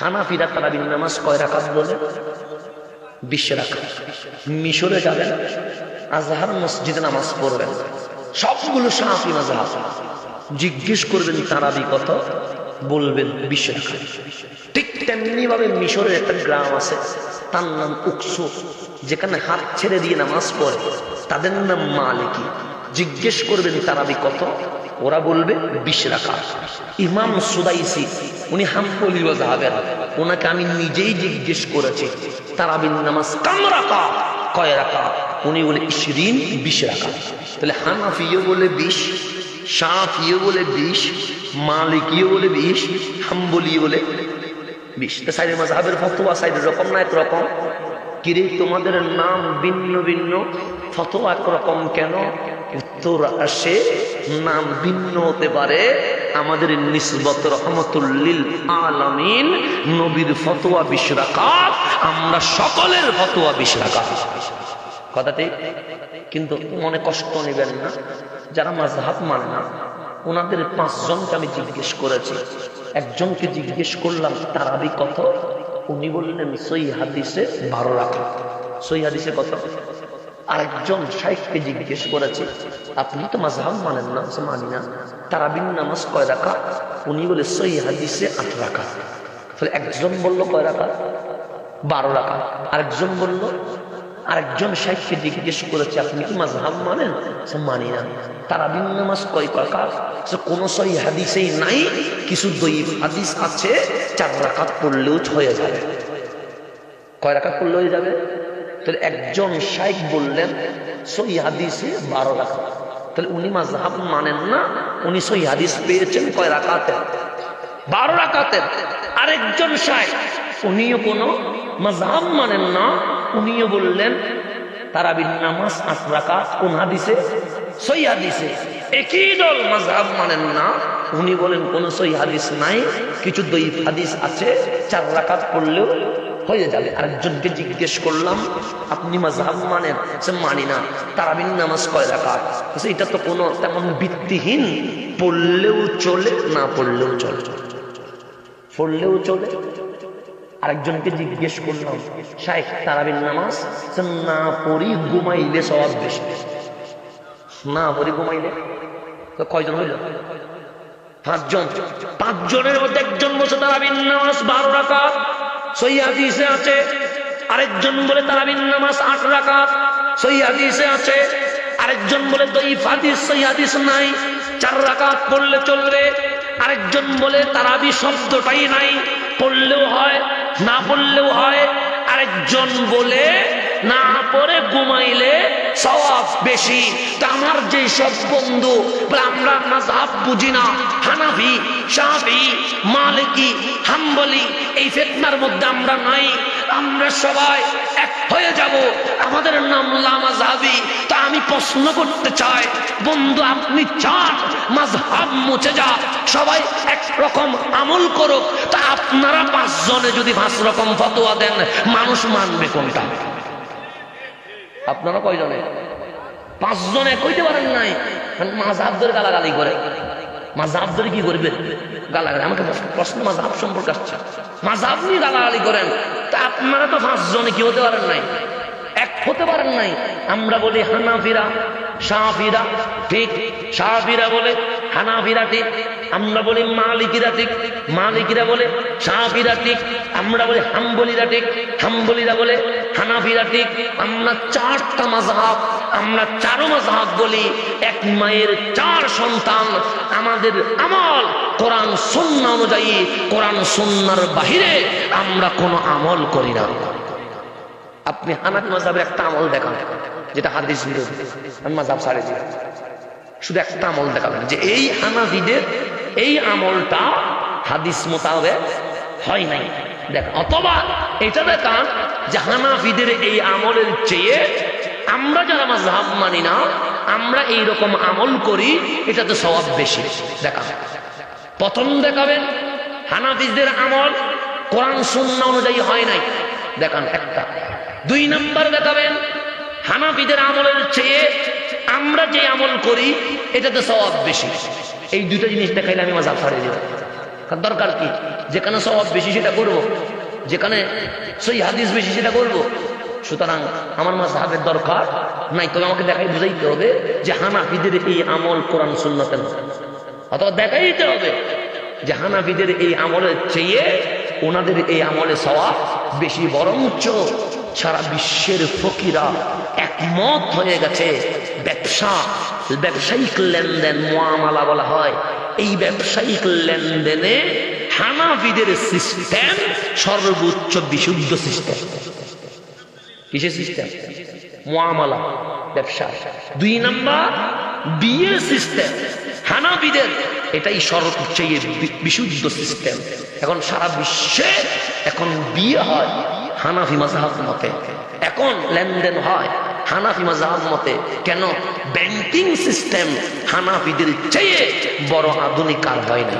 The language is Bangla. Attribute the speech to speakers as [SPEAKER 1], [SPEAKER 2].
[SPEAKER 1] হানাফিরা তারাবির নামাজ কয় রাকাত বলে? বিশ রাকাত। মিশরে যাবেন, আজহার মসজিদে নামাজ পড়বেন। সবগুলো সাহাফি মাজাহাব জিজ্ঞেস করবেন তারাবি কত? বলবেন বিশ রাকাত। ঠিক তেমনি ভাবে মিশরের একটা গ্রাম আছে, তার নাম উকসু। যেখানে হাত ছেড়ে দিয়ে নামাজ পড়ে। তাদের নাম মালিকি। জিজ্ঞেস করবেন তারাবি কত? ওরা বলবে বিশ রাখা। ইমাম সুদাইসি, উনি হাম্পলি যাবেন ওনাকে আমি নিজেই জিজ্ঞেস করেছি, তারাবিন নামাজ কাম রাখা, কয় রাখা? উনি বলে, ইশরিন বিশ রাখা। তাহলে হানাফিও বলে বিশ, সাফিও বলে বিশ, মালিকিও বলে বিশ, হাম্বলিও বলে বিশ। তা সাইডের মাঝহাবের ফতোয়া সাইডের রকম না একরকম? কিরে তোমাদের নাম ভিন্ন ভিন্ন? ফতোয়া একরকম কেন? উত্তর আসে নাম ভিন্ন হতে পারে। আমাদের নিসবত রহমতুল্লিল আলামিন নবীর ফতোয়া বিশ রাকাত আমরা সকলের ফতোয়া বিশ রাকাত কথাটি কিন্তু মনে কষ্ট নেবেন না, যারা মাঝহাব মানে না, ওনাদের পাঁচজনকে আমি জিজ্ঞেস করেছি। একজনকে জিজ্ঞেস করলাম তারাবি কত? উনি বললেন, সই হাদিসে বারো রাখা সই হাদিসে কত? আরেকজন শাইখকে জিজ্ঞেস করেছে, আপনি তো মাঝহাব মানেন না মানি না তারাবিন নামাজ কয় রাখা উনি বলে সই হাদিসে আট রাখা তাহলে একজন বলল কয় রাখা বারো রাখা আরেকজন বলল, আরেকজন শাইখকে জিজ্ঞেস করেছে, আপনি কি মাঝহাব মানেন সে মানি না তারাবিন নামাজ কয় রাখা সে কোনো সই হাদিসেই নাই, কিছু দইফ হাদিস আছে, চার রাকাত পড়লেও হয়ে যাবে। কয় রাকাত পড়লে হয়ে যাবে? তাহলে একজন শাইখ বললেন সই হাদিসে বারো রাকাত তাহলে উনি মাঝহাব মানেন না, উনি সই হাদিস পেয়েছেন কয় রাকাতে বারো রাকাতের আরেকজন শাইখ, উনিও কোনো মাঝহাব মানেন না, উনিও বললেন তারাবিন নামাজ আট রাকাত কোন হাদিসে? সই হাদিসে। একই দল মাঝহাব মানেন না, উনি বলেন কোন সই হাদিস নাই, কিছু দইফ হাদিস আছে, চার রাকাত পড়লেও হয়ে যাবে। আরেকজনকে জিজ্ঞেস করলাম আপনি মাঝহাব মানেন? সে মানি না। তারাবিন নামাজ কয় বলছে, এটা তো কোনো তেমন ভিত্তিহীন। পড়লেও চলে না পড়লেও চলে। পড়লেও চলে। আরেকজনকে জিজ্ঞেস করলাম শাইখ তারাবিন নামাজ? না পড়ি ঘুমাইলে সব বেশি। না পড়ি ঘুমাইলে? কয়জন হইল? পাঁচজন। পাঁচজনের মধ্যে একজন বসে তারাবিন নামাজ বারো সৈয়াদিসে আছে, আরেকজন বলে তারাবিন নামাজ আট রাকাত সৈয়াদিসে আছে, আরেকজন বলে দইফ হাদিস সৈয়াদিস নাই, চার রাকাত পড়লে চলবে, আরেকজন বলে তারাবি শব্দটাই নাই, পড়লেও হয়, না পড়লেও হয়, আরেকজন বলে না পড়ে ঘুমাইলে সওয়াব বেশি। তা আমার যে সব বন্ধু, আমরা মাযহাব বুঝি না। হানাফি, শাফি, মালিকি, হাম্বলি, এই ফিতনার মধ্যে আমরা নাই। আমরা সবাই এক হয়ে যাব। আমাদের নাম লামাজাবি তা আমি প্রশ্ন করতে চাই, বন্ধু আপনি চান মাযহাব মুছে যা সবাই এক রকম আমল করুক। তা আপনারা পাঁচজনে যদি পাঁচ রকম ফতোয়া দেন, মানুষ মানবে কোনটা? আপনারা কয়জনে? পাঁচজনে কইতে পারেন নাই। মাঝাব ধরে গালাগালি করে। মাঝাব ধরে কি করবেন গালাগালি। আমাকে প্রশ্ন মাঝাব সম্পর্কে আসছে। মাঝাব নিয়ে গালাগালি করেন। তা আপনারা তো পাঁচজনে কি হতে পারেন নাই? এক হতে পারেন নাই। আমরা বলি হানাফিরা সাহাফিরা ঠিক সাহাফিরা বলে, হানাফিরা ঠিক, আমরা বলি মালিকিরা ঠিক, মালিকিরা বলে সাহাফিরা ঠিক, আমরা বলি হাম্বলিরা ঠিক, হাম্বলিরা বলে হানাফিরা ঠিক, আমরা চারটা মাযহাব, আমরা চারো মাযহাব বলি, এক মায়ের চার সন্তান, আমাদের আমল কোরআন সুন্নাহ অনুযায়ী, কোরআন সুন্নাহর বাহিরে আমরা কোনো আমল করি না। আপনি হানাফি মাযহাবের একটা আমল দেখান, যেটা হাদিস বিরোধী, আমি ছাড়ে দিই শুধু একটা আমল দেখাবেন যে এই হানাফিদের এই আমলটা হাদিস মোতাবেক হয় নাই। দেখ, অথবা এটা দেখান যে হানাফিদের এই আমলের চেয়ে আমরা যারা মাযহাব মানি না, আমরা এই রকম আমল করি, এটাতে সওয়াব বেশি। দেখা প্রথম দেখাবেন হানাফিদের আমল কোরআন শূন্য অনুযায়ী হয় নাই। দেখান একটা। দুই নাম্বার দেখাবেন হানাফিদের আমলের চেয়ে আমরা যে আমল করি, এটাতে সওয়াব বেশি এই দুইটা জিনিস দেখাইলে আমি মাঝাব ছাড়িয়ে দেব তার দরকার কি যেখানে স্বভাব বেশি সেটা করব। যেখানে সেই হাদিস বেশি সেটা করব। সুতরাং আমার মাঝহাবের দরকার নাই, তবে আমাকে দেখাই বুঝাইতে হবে যে হানাফিদের এই আমল কোরআন না অথবা দেখাই দিতে হবে যে হানাফিদের এই আমলের চেয়ে ওনাদের এই আমলে সওয়া বেশি, বরঞ্চ সারা বিশ্বের ফকিরা একমত হয়ে গেছে ব্যবসা, ব্যবসায়িক লেনদেন মোয়ামালা বলা হয়। এই ব্যবসায়িক লেনদেনে হানাফিদের সিস্টেম সর্বোচ্চ বিশুদ্ধ সিস্টেম কিসের সিস্টেম মোয়ামালা ব্যবসা। দুই নাম্বার, বিয়ের সিস্টেম হানাবিদের এটাই সর্বোচ্চেয়ে বিশুদ্ধ সিস্টেম এখন সারা বিশ্বে এখন বিয়ে হয় হানাফি মাজাহাব মতে। এখন লেনদেন হয় হানাফি মাজাহাব মতে কেন ব্যাংকিং সিস্টেম হানাফিদের চেয়ে বড় আধুনিক আর হয় না